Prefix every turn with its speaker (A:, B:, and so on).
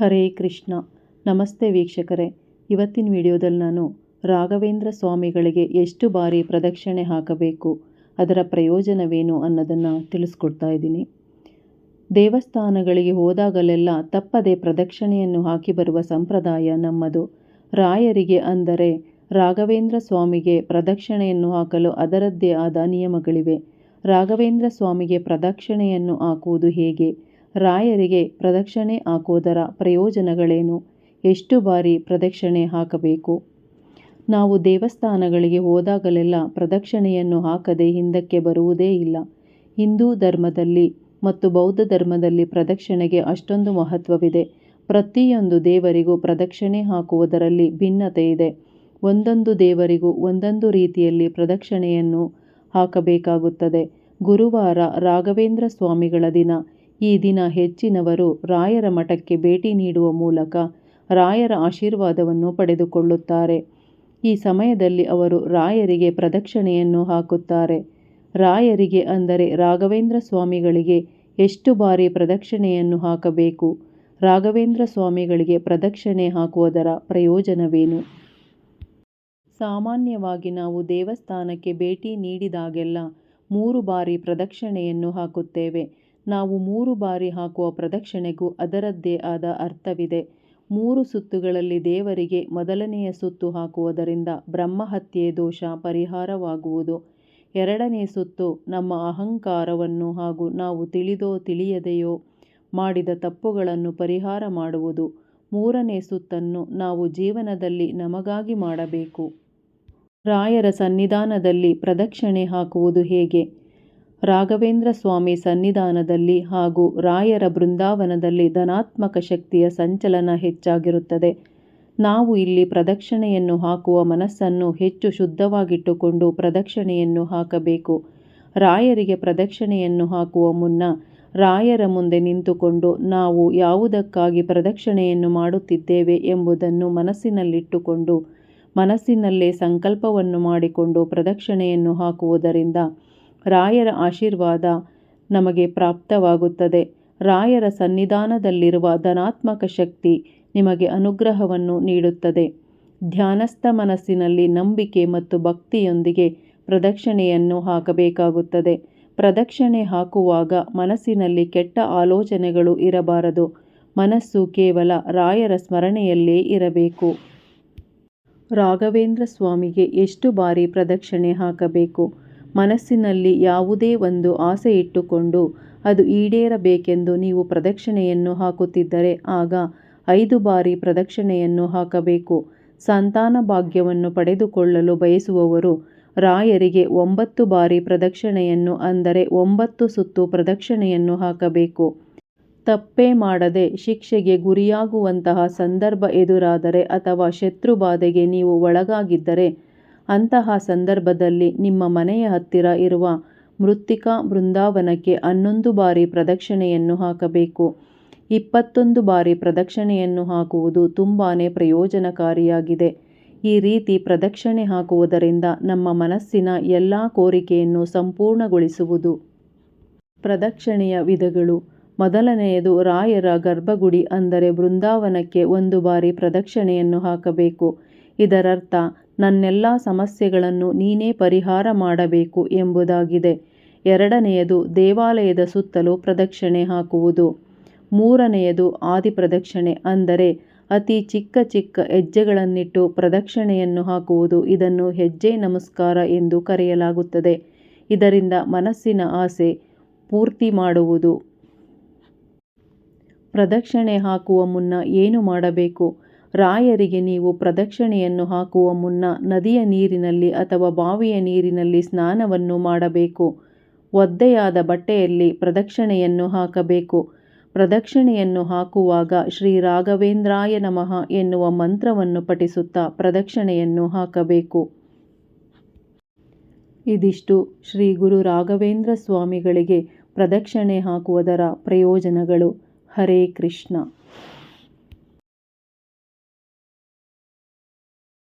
A: ಹರೇ ಕೃಷ್ಣ. ನಮಸ್ತೆ ವೀಕ್ಷಕರೇ. ಇವತ್ತಿನ ವಿಡಿಯೋದಲ್ಲಿ ನಾನು ರಾಘವೇಂದ್ರ ಸ್ವಾಮಿಗಳಿಗೆ ಎಷ್ಟು ಬಾರಿ ಪ್ರದಕ್ಷಿಣೆ ಹಾಕಬೇಕು, ಅದರ ಪ್ರಯೋಜನವೇನು ಅನ್ನೋದನ್ನು ತಿಳಿಸ್ಕೊಡ್ತಾ ಇದ್ದೀನಿ. ದೇವಸ್ಥಾನಗಳಿಗೆ ಹೋದಾಗಲೆಲ್ಲ ತಪ್ಪದೆ ಪ್ರದಕ್ಷಿಣೆಯನ್ನು ಹಾಕಿ ಬರುವ ಸಂಪ್ರದಾಯ ನಮ್ಮದು. ರಾಯರಿಗೆ ಅಂದರೆ ರಾಘವೇಂದ್ರ ಸ್ವಾಮಿಗೆ ಪ್ರದಕ್ಷಿಣೆಯನ್ನು ಹಾಕಲು ಅದರದ್ದೇ ಆದ ನಿಯಮಗಳಿವೆ. ರಾಘವೇಂದ್ರ ಸ್ವಾಮಿಗೆ ಪ್ರದಕ್ಷಿಣೆಯನ್ನು ಹಾಕುವುದು ಹೇಗೆ? ರಾಯರಿಗೆ ಪ್ರದಕ್ಷಿಣೆ ಹಾಕುವುದರ ಪ್ರಯೋಜನಗಳೇನು? ಎಷ್ಟು ಬಾರಿ ಪ್ರದಕ್ಷಿಣೆ ಹಾಕಬೇಕು? ನಾವು ದೇವಸ್ಥಾನಗಳಿಗೆ ಹೋದಾಗಲೆಲ್ಲ ಪ್ರದಕ್ಷಿಣೆಯನ್ನು ಹಾಕದೆ ಹಿಂದಕ್ಕೆ ಬರುವುದೇ ಇಲ್ಲ. ಹಿಂದೂ ಧರ್ಮದಲ್ಲಿ ಮತ್ತು ಬೌದ್ಧ ಧರ್ಮದಲ್ಲಿ ಪ್ರದಕ್ಷಿಣೆಗೆ ಅಷ್ಟೊಂದು ಮಹತ್ವವಿದೆ. ಪ್ರತಿಯೊಂದು ದೇವರಿಗೂ ಪ್ರದಕ್ಷಿಣೆ ಹಾಕುವುದರಲ್ಲಿ ಭಿನ್ನತೆ ಇದೆ. ಒಂದೊಂದು ದೇವರಿಗೂ ಒಂದೊಂದು ರೀತಿಯಲ್ಲಿ ಪ್ರದಕ್ಷಿಣೆಯನ್ನು ಹಾಕಬೇಕಾಗುತ್ತದೆ. ಗುರುವಾರ ರಾಘವೇಂದ್ರ ಸ್ವಾಮಿಗಳ ದಿನ. ಈ ದಿನ ಹೆಚ್ಚಿನವರು ರಾಯರ ಮಠಕ್ಕೆ ಭೇಟಿ ನೀಡುವ ಮೂಲಕ ರಾಯರ ಆಶೀರ್ವಾದವನ್ನು ಪಡೆದುಕೊಳ್ಳುತ್ತಾರೆ. ಈ ಸಮಯದಲ್ಲಿ ಅವರು ರಾಯರಿಗೆ ಪ್ರದಕ್ಷಿಣೆಯನ್ನು ಹಾಕುತ್ತಾರೆ. ರಾಯರಿಗೆ ಅಂದರೆ ರಾಘವೇಂದ್ರ ಸ್ವಾಮಿಗಳಿಗೆ ಎಷ್ಟು ಬಾರಿ ಪ್ರದಕ್ಷಿಣೆಯನ್ನು ಹಾಕಬೇಕು? ರಾಘವೇಂದ್ರ ಸ್ವಾಮಿಗಳಿಗೆ ಪ್ರದಕ್ಷಿಣೆ ಹಾಕುವುದರ ಪ್ರಯೋಜನವೇನು? ಸಾಮಾನ್ಯವಾಗಿ ನಾವು ದೇವಸ್ಥಾನಕ್ಕೆ ಭೇಟಿ ನೀಡಿದಾಗೆಲ್ಲ ಮೂರು ಬಾರಿ ಪ್ರದಕ್ಷಿಣೆಯನ್ನು ಹಾಕುತ್ತೇವೆ. ನಾವು ಮೂರು ಬಾರಿ ಹಾಕುವ ಪ್ರದಕ್ಷಿಣೆಗೂ ಅದರದ್ದೇ ಆದ ಅರ್ಥವಿದೆ. ಮೂರು ಸುತ್ತುಗಳಲ್ಲಿ ದೇವರಿಗೆ ಮೊದಲನೆಯ ಸುತ್ತು ಹಾಕುವುದರಿಂದ ಬ್ರಹ್ಮಹತ್ಯೆ ದೋಷ ಪರಿಹಾರವಾಗುವುದು. ಎರಡನೇ ಸುತ್ತು, ನಮ್ಮ ಅಹಂಕಾರವನ್ನು ಹಾಗೂ ನಾವು ತಿಳಿದೋ ತಿಳಿಯದೆಯೋ ಮಾಡಿದ ತಪ್ಪುಗಳನ್ನು ಪರಿಹಾರ ಮಾಡುವುದು. ಮೂರನೇ ಸುತ್ತನ್ನು ನಾವು ಜೀವನದಲ್ಲಿ ನಮಗಾಗಿ ಮಾಡಬೇಕು. ರಾಯರ ಸನ್ನಿಧಾನದಲ್ಲಿ ಪ್ರದಕ್ಷಿಣೆ ಹಾಕುವುದು ಹೇಗೆ? ರಾಘವೇಂದ್ರ ಸ್ವಾಮಿ ಸನ್ನಿಧಾನದಲ್ಲಿ ಹಾಗೂ ರಾಯರ ಬೃಂದಾವನದಲ್ಲಿ ಧನಾತ್ಮಕ ಶಕ್ತಿಯ ಸಂಚಲನ ಹೆಚ್ಚಾಗಿರುತ್ತದೆ. ನಾವು ಇಲ್ಲಿ ಪ್ರದಕ್ಷಿಣೆಯನ್ನು ಹಾಕುವ ಮನಸ್ಸನ್ನು ಹೆಚ್ಚು ಶುದ್ಧವಾಗಿಟ್ಟುಕೊಂಡು ಪ್ರದಕ್ಷಿಣೆಯನ್ನು ಹಾಕಬೇಕು. ರಾಯರಿಗೆ ಪ್ರದಕ್ಷಿಣೆಯನ್ನು ಹಾಕುವ ಮುನ್ನ ರಾಯರ ಮುಂದೆ ನಿಂತುಕೊಂಡು ನಾವು ಯಾವುದಕ್ಕಾಗಿ ಪ್ರದಕ್ಷಿಣೆಯನ್ನು ಮಾಡುತ್ತಿದ್ದೇವೆ ಎಂಬುದನ್ನು ಮನಸ್ಸಿನಲ್ಲಿಟ್ಟುಕೊಂಡು ಮನಸ್ಸಿನಲ್ಲೇ ಸಂಕಲ್ಪವನ್ನು ಮಾಡಿಕೊಂಡು ಪ್ರದಕ್ಷಿಣೆಯನ್ನು ಹಾಕುವುದರಿಂದ ರಾಯರ ಆಶೀರ್ವಾದ ನಮಗೆ ಪ್ರಾಪ್ತವಾಗುತ್ತದೆ. ರಾಯರ ಸನ್ನಿಧಾನದಲ್ಲಿರುವ ಧನಾತ್ಮಕ ಶಕ್ತಿ ನಿಮಗೆ ಅನುಗ್ರಹವನ್ನು ನೀಡುತ್ತದೆ. ಧ್ಯಾನಸ್ಥ ಮನಸ್ಸಿನಲ್ಲಿ ನಂಬಿಕೆ ಮತ್ತು ಭಕ್ತಿಯೊಂದಿಗೆ ಪ್ರದಕ್ಷಿಣೆಯನ್ನು ಹಾಕಬೇಕಾಗುತ್ತದೆ. ಪ್ರದಕ್ಷಿಣೆ ಹಾಕುವಾಗ ಮನಸ್ಸಿನಲ್ಲಿ ಕೆಟ್ಟ ಆಲೋಚನೆಗಳು ಇರಬಾರದು. ಮನಸ್ಸು ಕೇವಲ ರಾಯರ ಸ್ಮರಣೆಯಲ್ಲೇ ಇರಬೇಕು. ರಾಘವೇಂದ್ರ ಸ್ವಾಮಿಗೆ ಎಷ್ಟು ಬಾರಿ ಪ್ರದಕ್ಷಿಣೆ ಹಾಕಬೇಕು? ಮನಸ್ಸಿನಲ್ಲಿ ಯಾವುದೇ ಒಂದು ಆಸೆ ಇಟ್ಟುಕೊಂಡು ಅದು ಈಡೇರಬೇಕೆಂದು ನೀವು ಪ್ರದಕ್ಷಿಣೆಯನ್ನು ಹಾಕುತ್ತಿದ್ದರೆ ಆಗ ಐದು ಬಾರಿ ಪ್ರದಕ್ಷಿಣೆಯನ್ನು ಹಾಕಬೇಕು. ಸಂತಾನ ಭಾಗ್ಯವನ್ನು ಪಡೆದುಕೊಳ್ಳಲು ಬಯಸುವವರು ರಾಯರಿಗೆ ಒಂಬತ್ತು ಬಾರಿ ಪ್ರದಕ್ಷಿಣೆಯನ್ನು ಅಂದರೆ ಒಂಬತ್ತು ಸುತ್ತು ಪ್ರದಕ್ಷಿಣೆಯನ್ನು ಹಾಕಬೇಕು. ತಪ್ಪೇ ಮಾಡದೆ ಶಿಕ್ಷೆಗೆ ಗುರಿಯಾಗುವಂತಹ ಸಂದರ್ಭ ಎದುರಾದರೆ ಅಥವಾ ಶತ್ರು ನೀವು ಒಳಗಾಗಿದ್ದರೆ ಅಂತಹ ಸಂದರ್ಭದಲ್ಲಿ ನಿಮ್ಮ ಮನೆಯ ಹತ್ತಿರ ಇರುವ ಮೃತ್ತಿಕಾ ಬೃಂದಾವನಕ್ಕೆ ಹನ್ನೊಂದು ಬಾರಿ ಪ್ರದಕ್ಷಿಣೆಯನ್ನು ಹಾಕಬೇಕು. ಇಪ್ಪತ್ತೊಂದು ಬಾರಿ ಪ್ರದಕ್ಷಿಣೆಯನ್ನು ಹಾಕುವುದು ತುಂಬಾ ಪ್ರಯೋಜನಕಾರಿಯಾಗಿದೆ. ಈ ರೀತಿ ಪ್ರದಕ್ಷಿಣೆ ಹಾಕುವುದರಿಂದ ನಮ್ಮ ಮನಸ್ಸಿನ ಎಲ್ಲ ಕೋರಿಕೆಯನ್ನು ಸಂಪೂರ್ಣಗೊಳಿಸುವುದು. ಪ್ರದಕ್ಷಿಣೆಯ ವಿಧಗಳು. ಮೊದಲನೆಯದು ರಾಯರ ಗರ್ಭಗುಡಿ ಅಂದರೆ ಬೃಂದಾವನಕ್ಕೆ ಒಂದು ಬಾರಿ ಪ್ರದಕ್ಷಿಣೆಯನ್ನು ಹಾಕಬೇಕು. ಇದರರ್ಥ ನನ್ನೆಲ್ಲ ಸಮಸ್ಯೆಗಳನ್ನು ನೀನೇ ಪರಿಹಾರ ಮಾಡಬೇಕು ಎಂಬುದಾಗಿದೆ. ಎರಡನೆಯದು, ದೇವಾಲಯದ ಸುತ್ತಲೂ ಪ್ರದಕ್ಷಿಣೆ ಹಾಕುವುದು. ಮೂರನೆಯದು, ಆದಿ ಪ್ರದಕ್ಷಿಣೆ ಅಂದರೆ, ಅತಿ ಚಿಕ್ಕ ಚಿಕ್ಕ ಹೆಜ್ಜೆಗಳನ್ನಿಟ್ಟು ಪ್ರದಕ್ಷಿಣೆಯನ್ನು ಹಾಕುವುದು. ಇದನ್ನು ಹೆಜ್ಜೆ ನಮಸ್ಕಾರ ಎಂದು ಕರೆಯಲಾಗುತ್ತದೆ. ಇದರಿಂದ ಮನಸ್ಸಿನ ಆಸೆ ಪೂರ್ತಿ ಮಾಡುವುದು. ಪ್ರದಕ್ಷಿಣೆ ಹಾಕುವ ಮುನ್ನ ಏನು ಮಾಡಬೇಕು? ರಾಯರಿಗೆ ನೀವು ಪ್ರದಕ್ಷಿಣೆಯನ್ನು ಹಾಕುವ ಮುನ್ನ ನದಿಯ ನೀರಿನಲ್ಲಿ ಅಥವಾ ಬಾವಿಯ ನೀರಿನಲ್ಲಿ ಸ್ನಾನವನ್ನು ಮಾಡಬೇಕು. ಒದ್ದೆಯಾದ ಬಟ್ಟೆಯಲ್ಲಿ ಪ್ರದಕ್ಷಿಣೆಯನ್ನು ಹಾಕಬೇಕು. ಪ್ರದಕ್ಷಿಣೆಯನ್ನು ಹಾಕುವಾಗ ಶ್ರೀ ರಾಘವೇಂದ್ರಾಯ ನಮಃ ಎನ್ನುವ ಮಂತ್ರವನ್ನು ಪಠಿಸುತ್ತಾ ಪ್ರದಕ್ಷಿಣೆಯನ್ನು ಹಾಕಬೇಕು. ಇದಿಷ್ಟು ಶ್ರೀ ಗುರು ರಾಘವೇಂದ್ರ ಸ್ವಾಮಿಗಳಿಗೆ ಪ್ರದಕ್ಷಿಣೆ ಹಾಕುವುದರ ಪ್ರಯೋಜನಗಳು. ಹರೇ ಕೃಷ್ಣ.